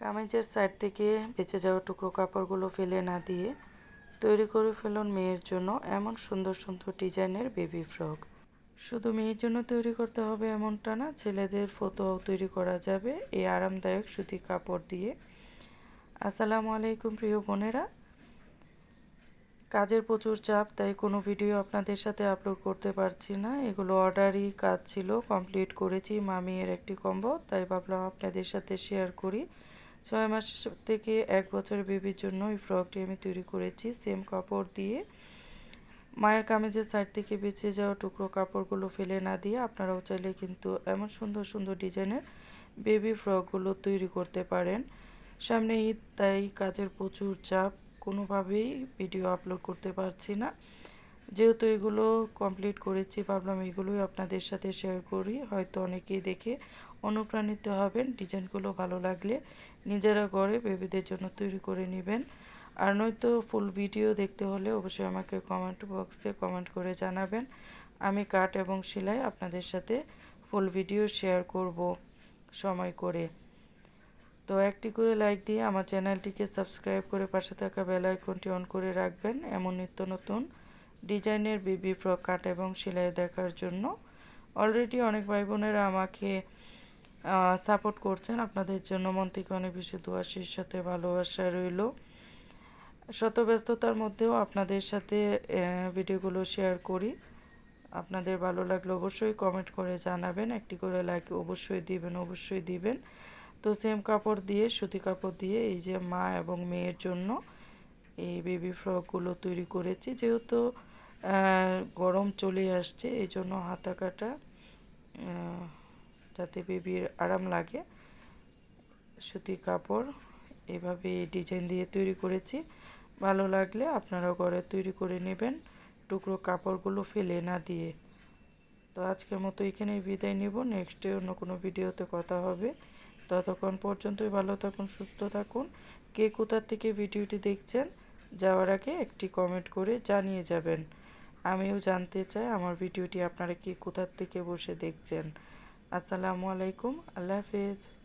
কামিজের সাইড থেকে বেঁচে যাওয়া টুকরো কাপড়গুলো ফেলে না দিয়ে তৈরি করে ফেলুন মেয়ের জন্য এমন সুন্দর সুন্দর ডিজাইনের বেবি ফ্রক। শুধু মেয়ের জন্য তৈরি করতে হবে এমনটা না, ছেলেদের ফটোও তৈরি করা যাবে এই আরামদায়ক সুতি কাপড় দিয়ে। আসসালামু আলাইকুম প্রিয় বোনেরা। কাজের প্রচুর চাপ, তাই কোনো ভিডিও আপনাদের সাথে আপলোড করতে পারছি না। এগুলো অর্ডারই কাজ ছিল, কমপ্লিট করেছি মামিয়ের একটি কম্বো তাই ভাবলাম আপনাদের সাথে শেয়ার করি। ছয় মাস থেকে এক বছর বেবির জন্য এই ফ্রকটি আমি তৈরি করেছি। সেম কাপড় দিয়ে। মায়ের কামিজের সাইড থেকে বেঁচে যাওয়া টুকরো কাপড়গুলো ফেলে না দিয়ে আপনারাও চাইলে কিন্তু এমন সুন্দর সুন্দর ডিজাইনের বেবি ফ্রকগুলো তৈরি করতে পারেন। সামনে ঈদ, তাই কাজের প্রচুর চাপ। কোনোভাবেই ভিডিও আপলোড করতে পারছি না। যেহেতু এগুলো কমপ্লিট করেছি, ভাবলাম এগুলোই আপনাদের সাথে শেয়ার করি। হয়তো অনেকেই দেখে অনুপ্রাণিত হবেন, ডিজাইনগুলো ভালো লাগলে নিজেরা ঘরে বেবিদের জন্য তৈরি করে নেবেন। আর নয়তো ফুল ভিডিও দেখতে হলে অবশ্যই আমাকে কমেন্ট বক্সে কমেন্ট করে জানাবেন। আমি কাট এবং সেলাই আপনাদের সাথে ফুল ভিডিও শেয়ার করব সময় করে। তো একটি করে লাইক দিয়ে আমার চ্যানেলটিকে সাবস্ক্রাইব করে পাশে থাকা বেল আইকনটি অন করে রাখবেন। এমন নিত্য নতুন ডিজাইনের বেবি ফ্রক কাট এবং সেলাই দেখার জন্য। অলরেডি অনেক ভাই বোনেরা আমাকে সাপোর্ট করছেন। আপনাদের জন্য মন থেকে অনেক বেশি দোয়াশির সাথে ভালোবাসা রইল। শত ব্যস্ততার মধ্যেও আপনাদের সাথে ভিডিওগুলো শেয়ার করি। আপনাদের ভালো লাগলে অবশ্যই কমেন্ট করে জানাবেন। একটি করে লাইক অবশ্যই দিবেন অবশ্যই দিবেন। তো সেম কাপড় দিয়ে, সুতি কাপড় দিয়ে এই যে মা এবং মেয়ের জন্য এই বেবি ফ্রকগুলো তৈরি করেছি। যেহেতু গরম চলে আসছে, এই জন্য হাতা কাটা যাতে বেবির আরাম লাগে। সুতি কাপড় এভাবে ডিজাইন দিয়ে তৈরি করেছি। ভালো লাগলে আপনারা ঘরে তৈরি করে নেবেন টুকরো কাপড়গুলো ফেলে না দিয়ে। তো আজকের মতো এখানেই বিদায় নিব। নেক্সটে অন্য কোনো ভিডিওতে কথা হবে। ততক্ষণ পর্যন্তই ভালো থাকুন, সুস্থ থাকুন। কে কোথার থেকে ভিডিওটি দেখছেন যাওয়ার আগে একটি কমেন্ট করে জানিয়ে যাবেন। আমিও জানতে চাই আমার ভিডিওটি আপনারা কি কোথার থেকে বসে দেখছেন। আসসালামু আলাইকুম, আল্লাহ হাফেজ।